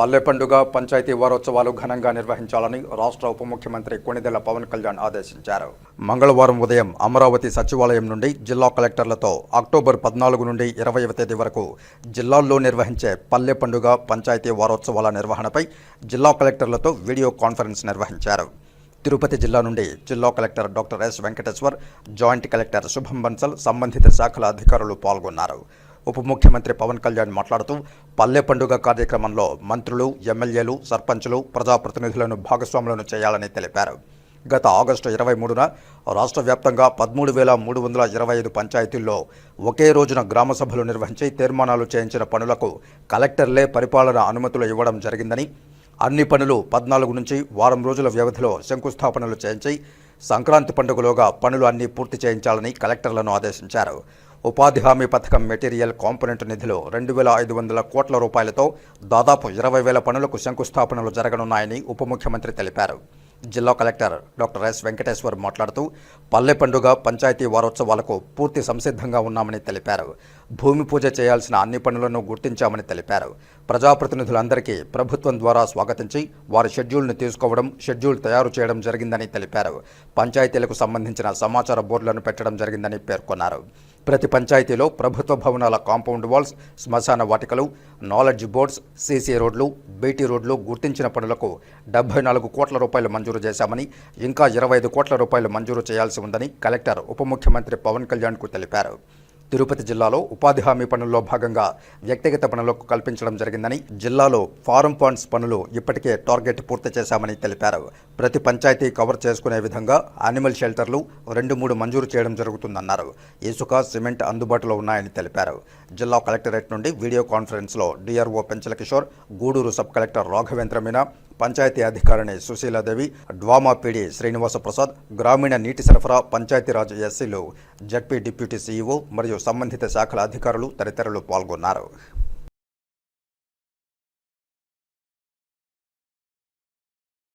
పల్లె పండుగ పంచాయతీ వారోత్సవాలు ఘనంగా నిర్వహించాలని రాష్ట్ర ఉప ముఖ్యమంత్రి కొణిదెల పవన్ కళ్యాణ్ ఆదేశించారు. మంగళవారం ఉదయం అమరావతి సచివాలయం నుండి జిల్లా కలెక్టర్లతో అక్టోబర్ పద్నాలుగు నుండి ఇరవైవ తేదీ వరకు జిల్లాల్లో నిర్వహించే పల్లె పండుగ పంచాయతీ వారోత్సవాల నిర్వహణపై జిల్లా కలెక్టర్లతో వీడియో కాన్ఫరెన్స్ నిర్వహించారు. తిరుపతి జిల్లా నుండి జిల్లా collector doctor S Venkateshwar joint collector Shubham Bansal సంబంధిత శాఖల అధికారులు పాల్గొన్నారు. ఉప ముఖ్యమంత్రి పవన్ కళ్యాణ్ మాట్లాడుతూ పల్లె పండుగ కార్యక్రమంలో మంత్రులు ఎమ్మెల్యేలు సర్పంచులు ప్రజాప్రతినిధులను భాగస్వాములను చేయాలని తెలిపారు. గత ఆగస్టు ఇరవై మూడున రాష్ట్ర వ్యాప్తంగా పదమూడు వేల మూడు వందల ఇరవై ఐదు పంచాయతీల్లో ఒకే రోజున గ్రామ సభలు నిర్వహించి తీర్మానాలు చేయించిన పనులకు కలెక్టర్లే పరిపాలన అనుమతులు ఇవ్వడం జరిగిందని అన్ని పనులు పద్నాలుగు నుంచి వారం రోజుల వ్యవధిలో శంకుస్థాపనలు చేయించి సంక్రాంతి పండుగలోగా పనులు అన్నీ పూర్తి చేయించాలని కలెక్టర్లను ఆదేశించారు. ఉపాధి హామీ పథకం మెటీరియల్ కాంపోనెంట్ నిధులు రెండు వేల ఐదు వందల కోట్ల రూపాయలతో దాదాపు ఇరవై వేల పనులకు శంకుస్థాపనలు జరగనున్నాయని ఉప ముఖ్యమంత్రి తెలిపారు. జిల్లా కలెక్టర్ డాక్టర్ ఎస్ వెంకటేశ్వర్ మాట్లాడుతూ పల్లె పండుగ పంచాయతీ వారోత్సవాలకు పూర్తి సంసిద్ధంగా ఉన్నామని తెలిపారు. భూమి పూజ చేయాల్సిన అన్ని పనులను గుర్తించామని తెలిపారు. ప్రజాప్రతినిధులందరికీ ప్రభుత్వం ద్వారా స్వాగతించి వారి షెడ్యూల్ను తీసుకోవడం షెడ్యూల్ తయారు చేయడం జరిగిందని తెలిపారు. పంచాయతీలకు సంబంధించిన సమాచార బోర్డులను పెట్టడం జరిగిందని పేర్కొన్నారు. ప్రతి పంచాయతీలో ప్రభుత్వ భవనాల కాంపౌండ్ వాల్స్ శ్మశాన వాటికలు నాలెడ్జ్ బోర్డ్స్ సీసీ రోడ్లు బీటీ రోడ్లు గుర్తించిన పనులకు డెబ్బై నాలుగు కోట్ల రూపాయలు మంజూరు చేశామని ఇంకా ఇరవై ఐదు కోట్ల రూపాయలు మంజూరు చేయాల్సి ఉందని కలెక్టర్ ఉప ముఖ్యమంత్రి పవన్ కళ్యాణ్కు తెలిపారు. తిరుపతి జిల్లాలో ఉపాధి హామీ పనుల్లో భాగంగా వ్యక్తిగత పనులకు కల్పించడం జరిగిందని జిల్లాలో ఫారం ఫండ్స్ పనులు ఇప్పటికే టార్గెట్ పూర్తి చేశామని తెలిపారు. ప్రతి పంచాయతీ కవర్ చేసుకునే విధంగా యానిమల్ షెల్టర్లు రెండు మూడు మంజూరు చేయడం జరుగుతుందన్నారు. ఇసుక సిమెంట్ అందుబాటులో ఉన్నాయని తెలిపారు. జిల్లా కలెక్టరేట్ నుండి వీడియో కాన్ఫరెన్స్లో DRO Penchala Kishore Gudur sub collector Raghavendra Meena panchayati అధికారిణి Sushila Devi DWAMA PD Srinivasa Prasad గ్రామీణ నీటి సరఫరా పంచాయతీరాజ్ ఎస్సీలు జడ్పీ డిప్యూటీ సీఈఓ మరియు సంబంధిత శాఖల అధికారులు తదితరులు పాల్గొన్నారు.